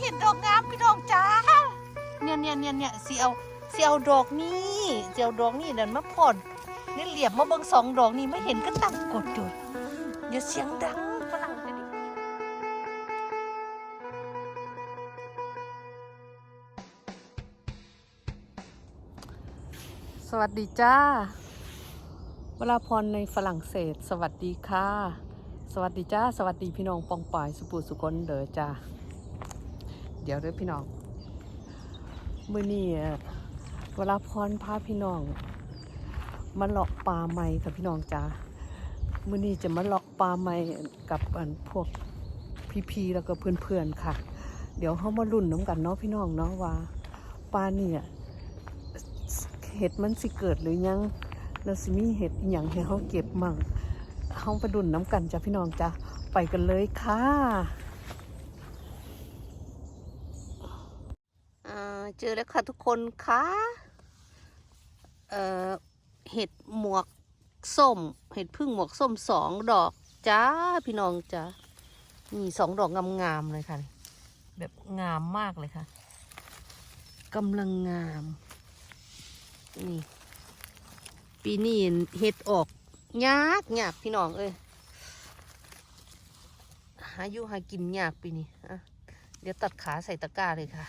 เห็นดอกงามพี่น้องจ้าเนี่ยเนี่ยเนี่ยเนี่ยเสีเอาสีเอาดอกนี้สีเอาดอกนี้เดินมาพ่นนี่เหลี่ยบมาเบิ่งสองดอกนี่ไม่เห็นก็ตั้งกดอยู่อย่าเสียงดังฝรั่งจะได้ยินสวัสดีจ้าเวลาพรในฝรั่งเศส สวัสดีค่ะ สวัสดีจ้า สวัสดีพี่น้องปองปายสุปูสุคนเดอจ้า เดี๋ยวเด้อพี่น้องมื่อนี้อะเวลาพรพาพี่น้องมาเลาะปลาไม้ค่ะพี่น้องจ้ามื่อนี้จะมาเลาะปลาไม้กับพวกพี่ๆแล้วก็เพื่อนๆค่ะ เดี๋ยวเขามาลุ่นน้ำกันเนาะพี่น้องเนาะว่าปลาเนี่ยเห็ดมันสิเกิดหรือยังแล้วสิมีเห็ดอย่างให้เขาเก็บมั่งเขาไปดุนน้ำกันจ้ะพี่น้องจ้ะไปกันเลยค่ะเจอแล้วค่ะทุกคนคะเอ่อเห็ดหมวกส้ม เห็ดพึ่งหมวกส้มสองดอกจ้าพี่น้องจ้านี่สองดอกงามๆเลยค่ะ แบบงามมากเลยค่ะกำลังงาม นี่ ปีนี้เห็ดออกยากยากพี่น้องเอ้ยหาอยู่หากินยากปีนี้อะเดี๋ยวตัดขาใส่ตะกร้าเลยค่ะ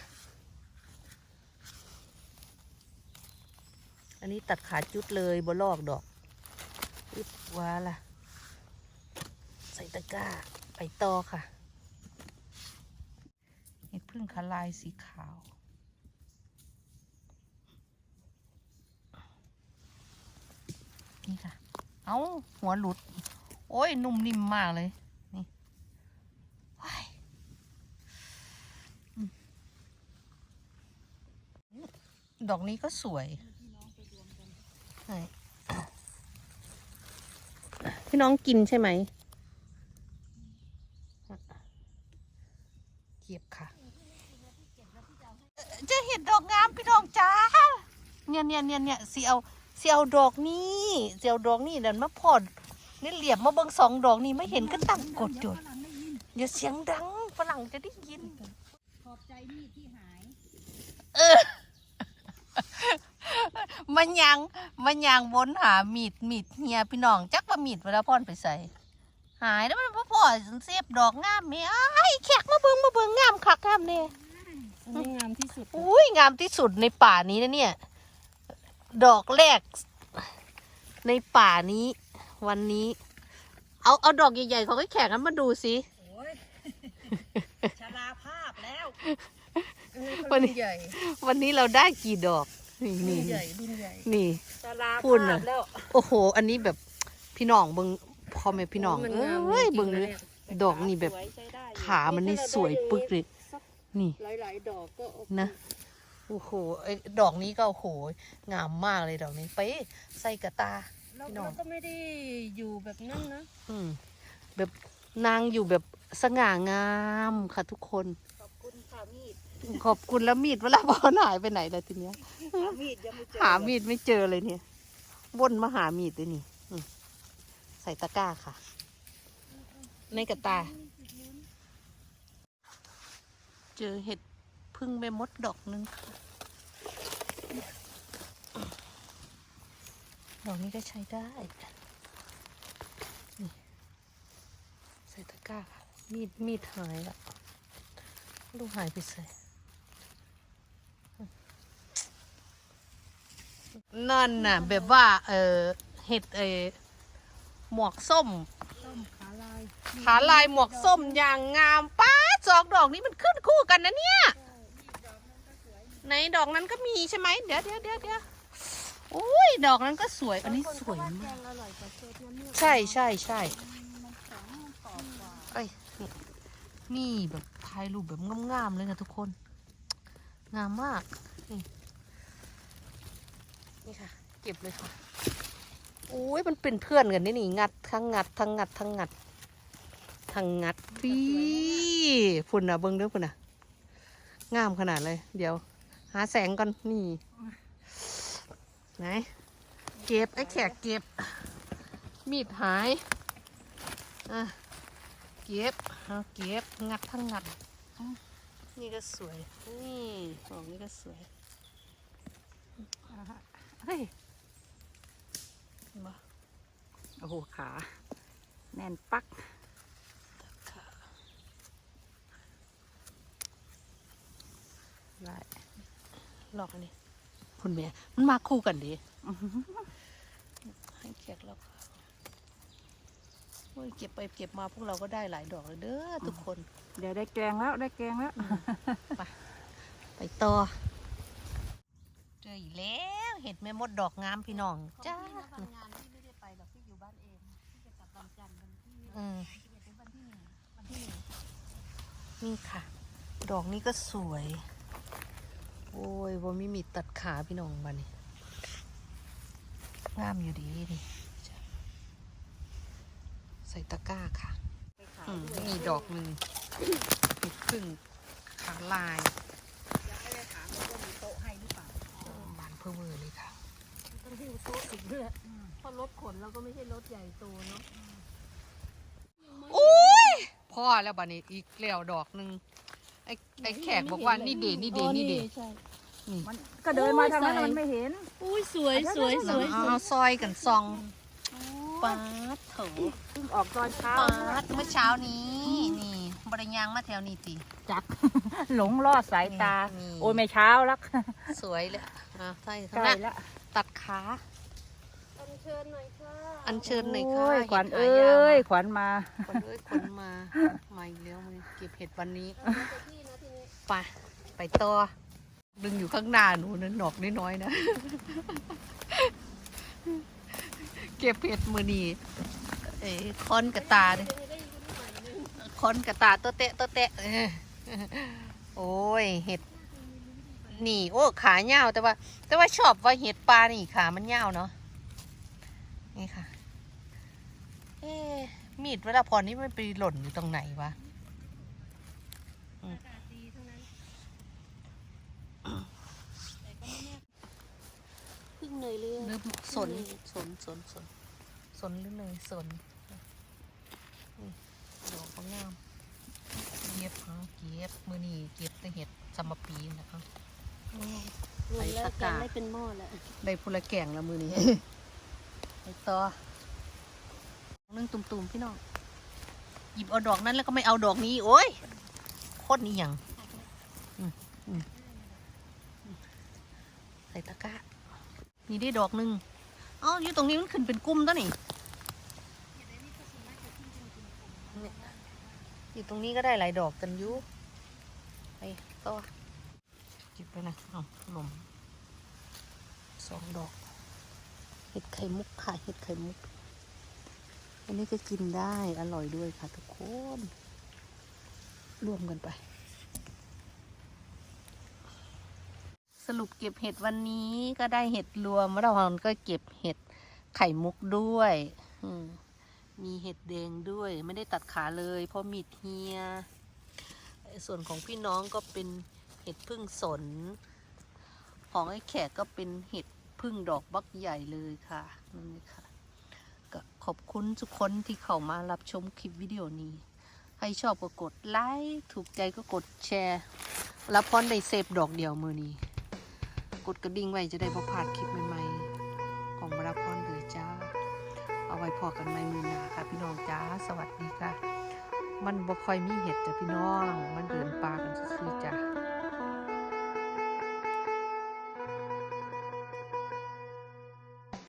อันนี้ตัดขาจุดเลยบลอกดอกอึบว้าล่ะ ใส่ตะกร้า ไปต่อค่ะเห็ดพึ่งคลายสีขาวนี่ค่ะ เอาหัวหลุด โอ้ย นุ่มนิ่มมากเลย นี่ว้ายดอกนี้ก็สวย พี่น้องกินใช่ไหมเก็บค่ะ จะเห็นดอกงามพี่น้องจ้าเนี่ยเนี่ยเนี่ยเนี่ยสีเอาสีเอาดอกนี้สีเอาดอกนี้เดินมาพอดนี่เหลียบมาเบิ่งสองดอกนี้ไม่เห็นก็ตั้งกดอยู่อย่าเสียงดังฝรั่งจะได้ยิน ขอบใจมีดที่หาย เออ มันยังมันยังวนหามีดมีดเฮียพี่น้องจักว่ามีดเวลาพ่อนไปใส่หายแล้วมันพ่อพ่อเสียบดอกงามแม่ไอ้ายแขกมาเบิ่งมาเบิ่งงามคักงามเนี่ยอันนี้งามที่สุดอุ้ยงามที่สุดในป่านี้นะเนี่ย ดอกแรก ในป่านี้ วันนี้ เอาเอาดอกใหญ่ๆของไอ้แขกนั้นมาดูสิโอ้ยชราภาพแล้ววันนี้ใหญ่วันนี้เราได้กี่ดอก นี่รุ่นี่นใหญ่รุ่นใหญ่นี่ชราพูดน่ะภาพแล้วโอ้โห อันนี้แบบพี่น้องเบิงพ่อแม่พี่น้องมันเอ้งามยจริงๆเบิงเลยนะเนี่ยดอกนี่แบบสวยใช้ได้อยู่ขามันนี่สวยปึ๊กเลยสักนี่หลายๆดอกก็โอเคนะโอ้โหไอ้ดอกนี้ก็โอ้โหงามมากเลยดอกนี้ไปใส่กระตาแล้วพี่น้องเราก็ไม่ได้อยู่แบบนั้นนะอืมแบบนางอยู่แบบสง่างามค่ะทุกคนขอบคุณค่ะมีด ขอบคุณแล้วมีดเวลาบอลหายไปไหนแล้วทีเนี้ยหามีดยังไม่เจอหามีดไม่เจอเลยเนี่ยวนมาหามีดเลยนี่อืมใส่ตะกร้าค่ะ ในกระตา เจอเห็ดพึ่งไปมดดอกนึงค่ะดอกนี้ก็ใช้ได้นี่ใส่ตะกร้าค่ะ มีดมีดหายละลูกหายไปใส่ นั่นน่ะ แบบว่า เออเห็ดเออหมวกส้ม ต้มขาลายขาลายหมวกส้มอย่างงามป้าดสองดอกนี้มันขึ้นคู่กันนะเนี่ยในดอกนั้นก็มีใช่ไหมเดี๋ยวเดี๋ยวเดี๋ยวเดี๋ยวโอ้ยดอกนั้นก็สวย อันนี้สวยแกมากงอร่อยกว่าโซเทียมเนี่ยใช่ใช่ใช่มันแข็งมันกรอบกว่าเอ้ยนี่นี่แบบถ่ายรูปแบบงามๆเลยค่ะทุกคน งามมากนี่ นี่ค่ะ เก็บเลยค่ะโอ้ยมันเป็นเพื่อนกันนี่นี่งัดทั้งงัดทั้งงัดทั้งงัดทั้งงัดพี่พุ่นนะเบิ้งเด้อพุ่นนะงามขนาดเลย เดี๋ยว หาแสงก่อนนี่ไหนเก็บไอ้แขกเก็บ มีดหายอะเก็บเอาเก็บงัดทั้งงัดนี่ก็สวย นี่ดอกนี้ก็สวย เฮ้ยมาโอ้โหขา แน่นปักค่ะได้ลอกอันนี้คุณแม่มันมาคู่กันดิให้เกียกแล้วค่ะโอ้ยเก็บไปเก็บมาพวกเราก็ได้หลายดอกเลยเด้อทุกคน เดี๋ยวได้แกงแล้วได้แกงแล้ว ไปต่อเจออีกแล้ว เห็ดแม่มดดอกงามพี่น้องจ้าทำงานที่ไม่ได้ไปหรอกที่อยู่บ้านเองที่จะกลับวันจันทร์วันที่อืมวันที่หนึ่งวันที่หนึ่งนี่ค่ะ ดอกนี้ก็สวย โอ้ยว่ามีมีดตัดขาพี่น้องบ้านี่งามอยู่ดีนี่จ้ะใส่ตะกร้าค่ะ ไปขายอืมด้วย นี่ดอกหนึ่งเห็ดพึ่งขาลาย บานเพื่อเวอร์เลยค่ะต้องหิ้วโต๊ะถึงด้วยเพราะรถขนเราก็ไม่ใช่รถใหญ่โตเนาะโอ้ยพ่อแล้วบ้านี้อีกแล้วดอกหนึ่งไอ้ไอ้แขกบอกว่านี่เดนี่เดนี่เดใช่นี่มันก็เดินมาทางนั้นโอ้ยมันไม่เห็นอุ้ยสวยสวยสวยเอาซอยกันซองปาดเถอะเพิ่งออกตอนเช้าปาดเมื่อเช้านี้นี่ บริยางมาแถวนี้ติจัก หลงลอดสายตา นี่ โอ้ยไม่เช้าแล้วสวยเลยอะใช่ใกข้างหล้น้าแล้วตัดขา อัญเชิญหน่อยค่ะอัญเชิญหน่อยค่ะโอ้ยขวัญห็เอดหา้ยยขวัญมา ขวัญเอ้ยขนมามาอีกแล้วมันเก็บเห็ดวันนี้เอาไปที่นะทีนี้ ไปไปต่อดึงอยู่ข้างหน้าหนูนั้นหนอกน้อยๆนะ เก็บเห็ดมือนีเอ้ยคอนกระตาเลย คอนกระตาตัวเตะตัวเตะเออโอ้ยเห็ดนี่ โอ้ขาเหี่ยวแต่ว่า แต่ว่าชอบว่าเห็ดปลานี่ขามันเหี่ยวเนาะนี่ค่ะ เอ๊ะมีดเวลาพรนี่มันไปหล่นอยู่ตรงไหนวะอากาศดีเท่านั้นแต่ก็ไม่แน่พึ่งเนยเรื่องเริ่มสนสนสนสนสนหรือเนยสนนี่ ดอกก็งามเก็บเอาเก็บมือนี่เก็บแต่เห็ดสมปีนะคะรวมแล้วกันได้เป็นหม้อแล้วได้พุละแกงแล้วมือนี้ ไปต่อนึ่งตุ่มๆพี่น้องหยิบเอาดอกนั้นแล้วก็ไม่เอาดอกนี้ โอ้ยโคตรนี่ยังอืมอืมอืมใส่ตะกร้านี่ได้ดอกหนึ่งเอ้าอยู่ตรงนี้มันขึ้นเป็นกุ้มตัวนี่เนี่ย อยู่ตรงนี้ก็ได้หลายดอกกันยุไปต่อเก็บไปนะเอาลมสองดอก เห็ดไข่มุกค่ะเห็ดไข่มุก อันนี้ก็กินได้อร่อยด้วยค่ะทุกคนรวมกันไป สรุปเก็บเห็ดวันนี้ก็ได้เห็ดรวมเราก็เก็บเห็ดไข่มุกด้วย อืม มีเห็ดแดงด้วยไม่ได้ตัดขาเลยเพราะมีดเฮีย ส่วนของพี่น้องก็เป็นเห็ดพึ่งสน ของไอ้แขกก็เป็นเห็ดพึ่งดอกบักใหญ่เลยค่ะนี่ค่ะก็ขอบคุณทุกคนที่เข้ามารับชมคลิปวิดีโอนี้ ใครชอบก็กดไลค์ถูกใจก็กดแชร์รับพรได้เซฟดอกเดียวมือนี้ กดกระดิ่งไว้จะได้พอพลาดคลิปใหม่ๆ ของมารับพรเลยจ้า เอาไว้พอกันใหม่มือหนาค่ะ พี่น้องจ้าสวัสดีค่ะ มันบ่ค่อยมีเห็ดจ้ะพี่น้อง มันเดินปลากันซื่อๆ